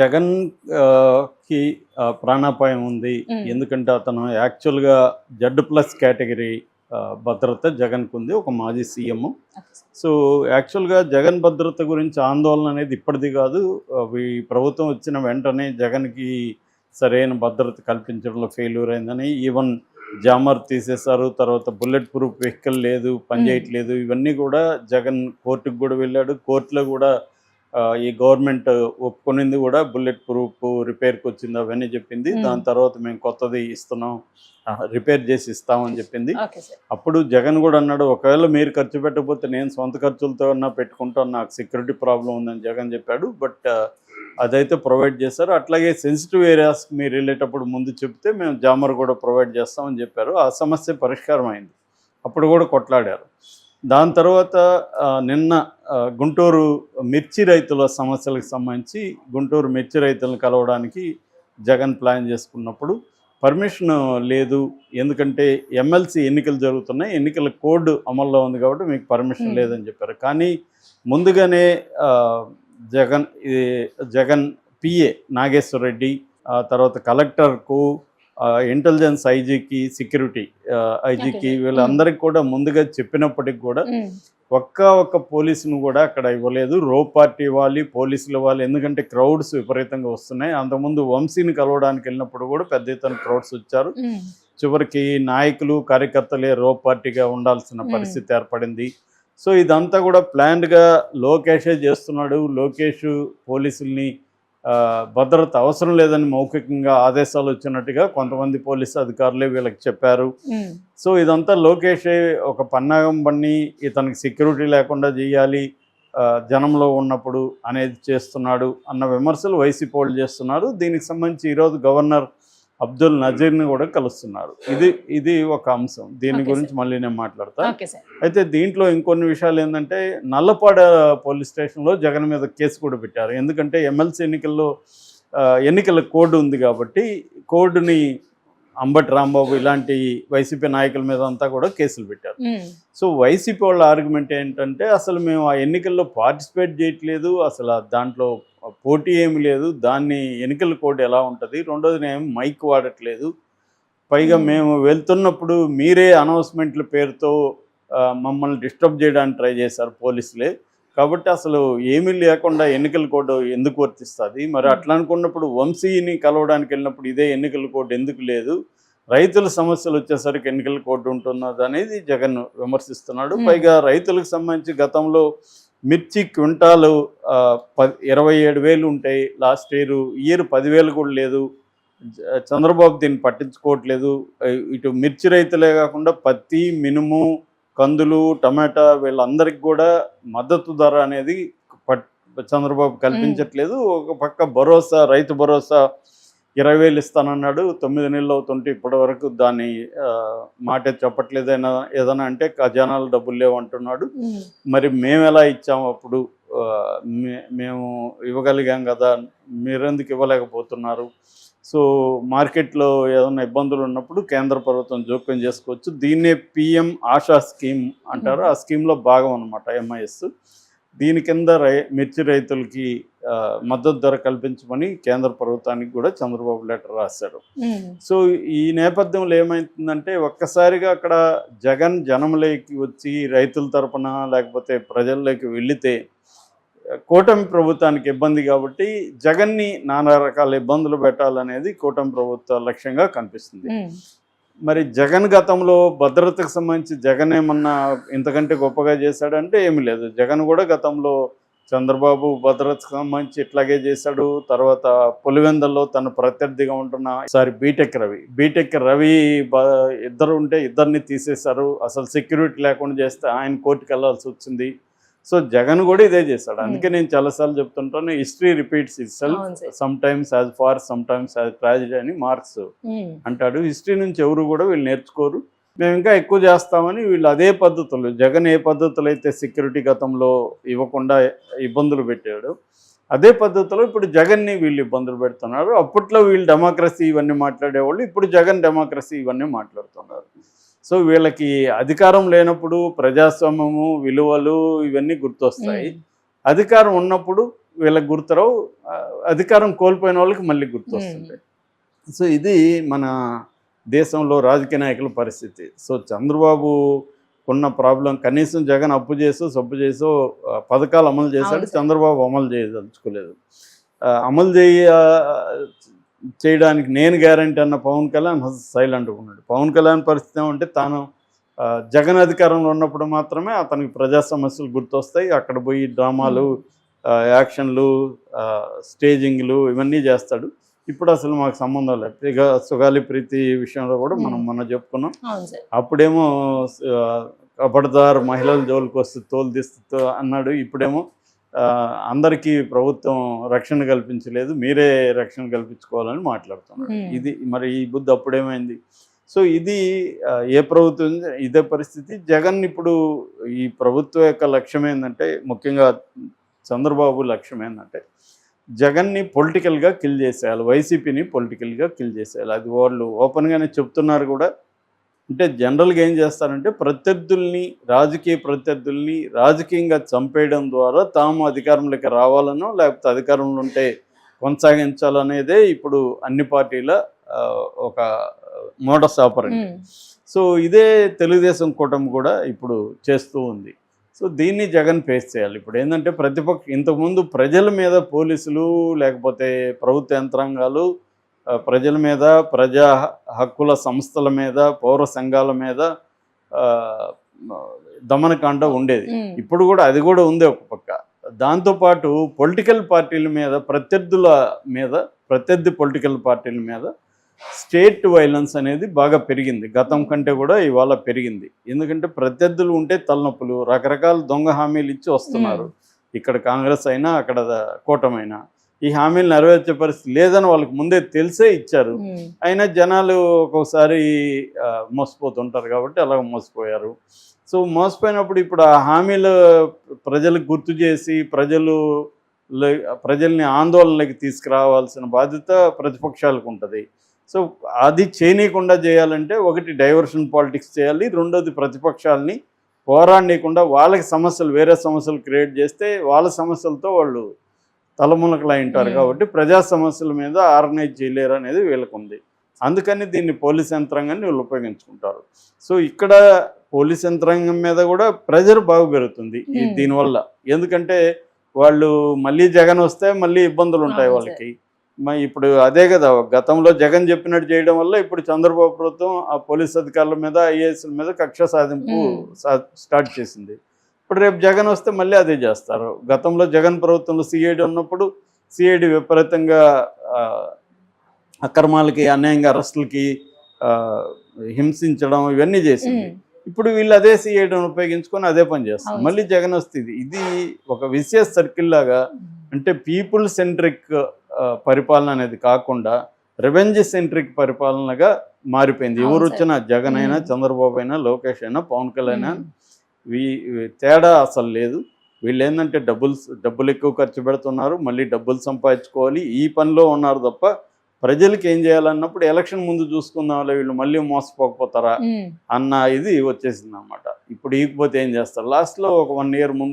జగన్కి ప్రాణాపాయం ఉంది. ఎందుకంటే అతను యాక్చువల్గా జడ్ ప్లస్ కేటగిరీ భద్రత జగన్కు ఉంది ఒక మాజీ సీఎం. సో యాక్చువల్గా జగన్ భద్రత గురించి ఆందోళన అనేది ఇప్పటిది కాదు. అవి ప్రభుత్వం వచ్చిన వెంటనే జగన్కి సరైన భద్రత కల్పించడంలో ఫెయిల్యూర్ అయిందని ఈవెన్ జామర్ తీసేశారు. తర్వాత బుల్లెట్ ప్రూఫ్ వెహికల్ లేదు పనిచేయట్లేదు ఇవన్నీ కూడా జగన్ కోర్టుకు కూడా వెళ్ళాడు. కోర్టులో కూడా ఈ గవర్నమెంట్ ఒప్పుకునింది కూడా బుల్లెట్ ప్రూఫ్ రిపేర్కి వచ్చింది అవన్నీ చెప్పింది. దాని తర్వాత మేము కొత్తది ఇస్తున్నాం రిపేర్ చేసి ఇస్తామని చెప్పింది. అప్పుడు జగన్ కూడా అన్నాడు ఒకవేళ మీరు ఖర్చు పెట్టకపోతే నేను సొంత ఖర్చులతో పెట్టుకుంటాను నాకు సెక్యూరిటీ ప్రాబ్లం ఉందని జగన్ చెప్పాడు. బట్ అదైతే ప్రొవైడ్ చేశారు. అట్లాగే సెన్సిటివ్ ఏరియాస్కి మీరు వెళ్ళేటప్పుడు ముందు చెప్తే మేము జామర్ కూడా ప్రొవైడ్ చేస్తామని చెప్పారు. ఆ సమస్య పరిష్కారం అయింది అప్పుడు కూడా కొట్లాడారు. దాని తర్వాత నిన్న గుంటూరు మిర్చి రైతుల సమస్యలకు సంబంధించి గుంటూరు మిర్చి రైతులను కలవడానికి జగన్ ప్లాన్ చేసుకున్నప్పుడు పర్మిషన్ లేదు. ఎందుకంటే ఎమ్మెల్సీ ఎన్నికలు జరుగుతున్నాయి. ఎన్నికల కోడ్ అమల్లో ఉంది కాబట్టి మీకు పర్మిషన్. లేదని చెప్పారు. కానీ ముందుగానే జగన్ జగన్ పిఏ నాగేశ్వర రెడ్డి ఆ తర్వాత కలెక్టర్కు ఇంటెలిజెన్స్ ఐజీకి సెక్యూరిటీ ఐజీకి. వీళ్ళందరికీ కూడా ముందుగా చెప్పినప్పటికి కూడా ఒక్క ఒక్క పోలీసును కూడా అక్కడ ఇవ్వలేదు. రో పార్టీ ఇవ్వాలి పోలీసులు ఇవ్వాలి ఎందుకంటే క్రౌడ్స్ విపరీతంగా వస్తున్నాయి. అంతకుముందు వంశీని కలవడానికి వెళ్ళినప్పుడు కూడా పెద్ద ఎత్తున క్రౌడ్స్ వచ్చారు. చివరికి నాయకులు కార్యకర్తలే రో పార్టీగా ఉండాల్సిన. పరిస్థితి ఏర్పడింది. సో ఇదంతా కూడా ప్లాన్డ్గా లోకేషే చేస్తున్నాడు. లోకేష్ పోలీసుల్ని భద్రత అవసరం లేదని మౌఖికంగా ఆదేశాలు వచ్చినట్టుగా కొంతమంది పోలీసు అధికారులే వీళ్ళకి చెప్పారు. సో ఇదంతా లోకేషే ఒక పన్నాగం పన్ని ఇతనికి సెక్యూరిటీ లేకుండా చేయాలి జనంలో ఉన్నప్పుడు అనేది చేస్తున్నాడు అన్న విమర్శలు వైసీపీ వాళ్ళు చేస్తున్నారు. దీనికి సంబంధించి ఈరోజు గవర్నర్ అబ్దుల్ నజీర్ని కూడా కలుస్తున్నారు. ఇది ఇది ఒక అంశం. దీని గురించి మళ్ళీ నేను మాట్లాడతా. Okay sir. అయితే దీంట్లో ఇంకొన్ని విషయాలు ఏంటంటే నల్లపాడ పోలీస్ స్టేషన్లో జగన్ మీద కేసు కూడా పెట్టారు. ఎందుకంటే ఎమ్మెల్సీ ఎన్నికల్లో ఎన్నికల కోడ్ ఉంది కాబట్టి కోడ్ని అంబటి రాంబాబు ఇలాంటి వైసీపీ నాయకుల మీద అంతా కూడా కేసులు పెట్టారు. సో వైసీపీ వాళ్ళ ఆర్గ్యుమెంట్ ఏంటంటే అసలు మేము ఆ ఎన్నికల్లో పార్టిసిపేట్ చేయట్లేదు అసలు దాంట్లో పోటీ ఏమి లేదు దాన్ని ఎన్నికల కోడ్ ఎలా ఉంటుంది రెండోది నేను మైక్ వాడట్లేదు. పైగా. మేము. వెళ్తున్నప్పుడు మీరే అనౌన్స్మెంట్ల పేరుతో మమ్మల్ని డిస్టర్బ్ చేయడానికి ట్రై చేశారు పోలీసులే. కాబట్టి అసలు ఏమీ లేకుండా ఎన్నికల కోడ్ ఎందుకు వర్తిస్తుంది? మరి. అట్లా అనుకున్నప్పుడు వంశీని కలవడానికి వెళ్ళినప్పుడు ఇదే ఎన్నికల కోడ్ ఎందుకు లేదు? రైతుల సమస్యలు వచ్చేసరికి ఎన్నికల కోడ్ ఉంటున్నది అనేది జగన్ విమర్శిస్తున్నాడు. పైగా రైతులకు సంబంధించి గతంలో మిర్చి క్వింటాలు ఇరవై ఏడు వేలు ఉంటాయి. లాస్ట్ ఇయర్ ఇయర్ పదివేలు కూడా లేదు. చంద్రబాబు దీన్ని పట్టించుకోవట్లేదు. ఇటు మిర్చి రైతులే కాకుండా పత్తి మినుము కందులు టమాటా వీళ్ళందరికీ కూడా మద్దతు ధర అనేది పట్ చంద్రబాబు కల్పించట్లేదు. ఒక పక్క భరోసా రైతు భరోసా ఇరవై వేలు ఇస్తానన్నాడు. తొమ్మిది నెలలు అవుతుంటే ఇప్పటి వరకు దాన్ని మాట చెప్పట్లేదైనా ఏదైనా అంటే ఖజానాలు డబ్బులు లేవు అంటున్నాడు. ఉమ్, మరి మేము ఎలా ఇచ్చాము అప్పుడు? మేము ఇవ్వగలిగాం కదా మీరెందుకు ఇవ్వలేకపోతున్నారు? సో మార్కెట్లో ఏదైనా ఇబ్బందులు ఉన్నప్పుడు కేంద్ర ప్రభుత్వం జోక్యం చేసుకోవచ్చు. దీన్నే పిఎం ఆశా స్కీమ్ అంటారు. ఆ స్కీమ్లో భాగం అనమాట ఎంఐఎస్. దీని కింద రై మిర్చి రైతులకి మద్దతు ధర కల్పించమని కేంద్ర ప్రభుత్వానికి కూడా చంద్రబాబు లెటర్ రాశారు. సో ఈ నేపథ్యంలో ఏమైతుందంటే ఒక్కసారిగా అక్కడ జగన్ జనంలోకి వచ్చి రైతుల తరపున లేకపోతే ప్రజల్లోకి వెళితే కూటమి ప్రభుత్వానికి ఇబ్బంది కాబట్టి జగన్ని నానా రకాల ఇబ్బందులు పెట్టాలనేది కూటమి ప్రభుత్వ లక్ష్యంగా కనిపిస్తుంది. మరి జగన్ గతంలో భద్రతకు సంబంధించి జగన్ ఏమన్నా ఇంతకంటే గొప్పగా చేశాడంటే ఏమీ లేదు. జగన్ కూడా గతంలో చంద్రబాబు భద్రతకు సంబంధించి ఇట్లాగే చేశాడు. తర్వాత పులివెందల్లో తన ప్రత్యర్థిగా ఉంటున్న sorry BTech Ravi. BTech Ravi ఇద్దరు ఉంటే ఇద్దరిని తీసేశారు. అసలు సెక్యూరిటీ లేకుండా చేస్తే ఆయన కోర్టుకు వెళ్ళాల్సి వచ్చింది. సో జగన్ కూడా ఇదే చేశాడు అందుకే నేను చాలాసార్లు చెప్తుంటాను history repeats itself sir. Sometimes as farce sometimes as tragedy అని మార్క్స్ ఉమ్, అంటాడు. హిస్టరీ నుంచి ఎవరు కూడా వీళ్ళు నేర్చుకోరు. మేము ఇంకా ఎక్కువ చేస్తామని వీళ్ళు అదే పద్ధతులు జగన్ ఏ పద్ధతులు అయితే సెక్యూరిటీ గతంలో ఇవ్వకుండా ఇబ్బందులు పెట్టాడు అదే పద్ధతిలో ఇప్పుడు జగన్ని వీళ్ళు ఇబ్బందులు పెడుతున్నారు. అప్పట్లో వీళ్ళు డెమోక్రసీ ఇవన్నీ మాట్లాడేవాళ్ళు ఇప్పుడు జగన్ డెమోక్రసీ ఇవన్నీ మాట్లాడుతున్నారు. సో వీళ్ళకి అధికారం లేనప్పుడు ప్రజాస్వామ్యము విలువలు ఇవన్నీ గుర్తొస్తాయి. అధికారం ఉన్నప్పుడు వీళ్ళకి గుర్తురావు అధికారం కోల్పోయిన వాళ్ళకి మళ్ళీ గుర్తొస్తుంది. సో ఇది మన దేశంలో రాజకీయ నాయకుల పరిస్థితి. సో చంద్రబాబు ఉన్న ప్రాబ్లం కనీసం జగన్ అప్పు చేసో సబ్బు చేసో పథకాలు అమలు చేశాడు. చంద్రబాబు అమలు చేయదలుచుకోలేదు. అమలు చేయ చేయడానికి నేను గ్యారంటీ అన్న పవన్ కళ్యాణ్ సైలెంట్ ఉన్నాడు. పవన్ కళ్యాణ్ పరిస్థితి ఏమంటే తాను జగన్ అధికారంలో ఉన్నప్పుడు మాత్రమే అతనికి ప్రజా సమస్యలు గుర్తొస్తాయి. అక్కడ పోయి డ్రామాలు యాక్షన్లు స్టేజింగ్లు ఇవన్నీ చేస్తాడు. ఇప్పుడు అసలు మాకు సంబంధం లేదు. ఇక సుగాలి ప్రీతి విషయంలో కూడా మనం. మొన్న చెప్పుకున్నాం. అప్పుడేమో కబడ్దార్ మహిళల జోలికి వస్తే తోలు తీస్తూ అన్నాడు. ఇప్పుడేమో అందరికీ ప్రభుత్వం రక్షణ కల్పించలేదు మీరే రక్షణ కల్పించుకోవాలని మాట్లాడుతున్నాడు Hmm. ఇది మరి ఈ బుద్ధి అప్పుడేమైంది? సో ఇది ఏ ప్రభుత్వం ఇదే పరిస్థితి. జగన్ ఇప్పుడు ఈ ప్రభుత్వం యొక్క లక్ష్యం ఏంటంటే ముఖ్యంగా చంద్రబాబు లక్ష్యం ఏంటంటే జగన్ని పొలిటికల్గా కిల్ చేసేయాలి వైసీపీని పొలిటికల్గా కిల్ చేసేయాలి. అది వాళ్ళు ఓపెన్గానే చెప్తున్నారు కూడా. అంటే జనరల్గా ఏం చేస్తారంటే ప్రత్యర్థుల్ని రాజకీయ ప్రత్యర్థుల్ని రాజకీయంగా చంపేయడం ద్వారా తాము అధికారంలోకి రావాలనో లేకపోతే అధికారంలో ఉంటే కొనసాగించాలనేదే ఇప్పుడు అన్ని పార్టీల ఒక మోడస్ ఆపరండి. సో ఇదే తెలుగుదేశం కూటమి కూడా ఇప్పుడు చేస్తూ ఉంది. సో దీన్ని జగన్ ఫేస్ చేయాలి. ఇప్పుడు ఏంటంటే ప్రతిపక్ష ఇంతకుముందు ప్రజల మీద పోలీసులు లేకపోతే ప్రభుత్వ యంత్రాంగాలు ప్రజల మీద ప్రజా హక్కుల సంస్థల మీద పౌర సంఘాల మీద దమనకాండ ఉండేది. ఇప్పుడు కూడా అది కూడా ఉంది ఒక పక్క. దాంతోపాటు పొలిటికల్ పార్టీల మీద ప్రత్యర్థుల మీద ప్రత్యర్థి పొలిటికల్ పార్టీల మీద స్టేట్ వైలెన్స్ అనేది బాగా పెరిగింది. గతం కంటే కూడా ఇవాళ పెరిగింది. ఎందుకంటే ప్రత్యర్థులు ఉంటే తలనొప్పులు రకరకాల దొంగ హామీలు ఇచ్చి వస్తున్నారు. ఇక్కడ కాంగ్రెస్ అయినా అక్కడ కూటమైనా. ఈ హామీలు నెరవేర్చే పరిస్థితి లేదని వాళ్ళకి ముందే తెలిసే ఇచ్చారు. అయినా జనాలు ఒక్కొక్కసారి మోసపోతుంటారు కాబట్టి అలా మోసపోయారు. సో మోసపోయినప్పుడు ఇప్పుడు ఆ హామీలు ప్రజలకు గుర్తు చేసి ప్రజలు ప్రజల్ని ఆందోళనలోకి తీసుకురావాల్సిన బాధ్యత ప్రతిపక్షాలకు ఉంటుంది. సో అది చేయనీయకుండా చేయాలంటే ఒకటి డైవర్షన్ పాలిటిక్స్ చేయాలి రెండోది ప్రతిపక్షాలని పోరాడనీయకుండా వాళ్ళకి సమస్యలు వేరే సమస్యలు క్రియేట్ చేస్తే వాళ్ళ సమస్యలతో వాళ్ళు తలమునకలై ఉంటారు. కాబట్టి ప్రజా సమస్యల మీద ఆర్గనైజ్ చేయలేరు అనేది వీళ్ళకు ఉంది అందుకని దీన్ని పోలీస్ యంత్రాంగాన్ని వీళ్ళు ఉపయోగించుకుంటారు. సో ఇక్కడ పోలీస్ యంత్రాంగం మీద కూడా ప్రెజర్ బాగా పెరుగుతుంది ఈ. దీనివల్ల. ఎందుకంటే వాళ్ళు మళ్ళీ జగన్ వస్తే మళ్ళీ ఇబ్బందులు ఉంటాయి వాళ్ళకి. ఇప్పుడు అదే కదా గతంలో జగన్ చెప్పినట్టు చేయడం వల్ల ఇప్పుడు చంద్రబాబు ప్రభుత్వం ఆ పోలీస్ అధికారుల మీద ఐఏఎస్ల మీద కక్ష సాధింపు స్టార్ట్ చేసింది. ఇప్పుడు రేపు జగన్ వస్తే మళ్ళీ అదే చేస్తారు గతంలో జగన్ ప్రభుత్వంలో సిఐడి ఉన్నప్పుడు సిఐడి విపరీతంగా అక్రమాలకి అన్యాయంగా అరెస్టులకి హింసించడం ఇవన్నీ చేసింది. ఇప్పుడు వీళ్ళు అదే సిఐడిని ఉపయోగించుకొని అదే పని చేస్తారు. మళ్ళీ జగన్ వస్తే ఇది ఒక విసియస్ సర్కిల్ లాగా అంటే పీపుల్ సెంట్రిక్ పరిపాలన అనేది కాకుండా రెవెంజ్ సెంట్రిక్ పరిపాలనగా మారిపోయింది ఎవరు. వచ్చినా జగన్ అయినా. చంద్రబాబు అయినా లోకేష్ అయినా పవన్ కళ్యాణ్ అయినా. వీ- తేడా అసలు లేదు. వీళ్ళు ఏంటంటే డబ్బులు డబ్బులు ఎక్కువ ఖర్చు పెడుతున్నారు మళ్ళీ డబ్బులు సంపాదించుకోవాలి. ఈ పనిలో ఉన్నారు తప్ప ప్రజలకి ఏం చేయాలన్నప్పుడు ఎలక్షన్ ముందు చూసుకుందాం వీళ్ళు మళ్ళీ మోసపోకపోతారా. అన్న ఇది వచ్చేసింది అనమాట ఇప్పుడు ఈకపోతే ఏం చేస్తారు? లాస్ట్లో ఒక వన్ ఇయర్ ముందు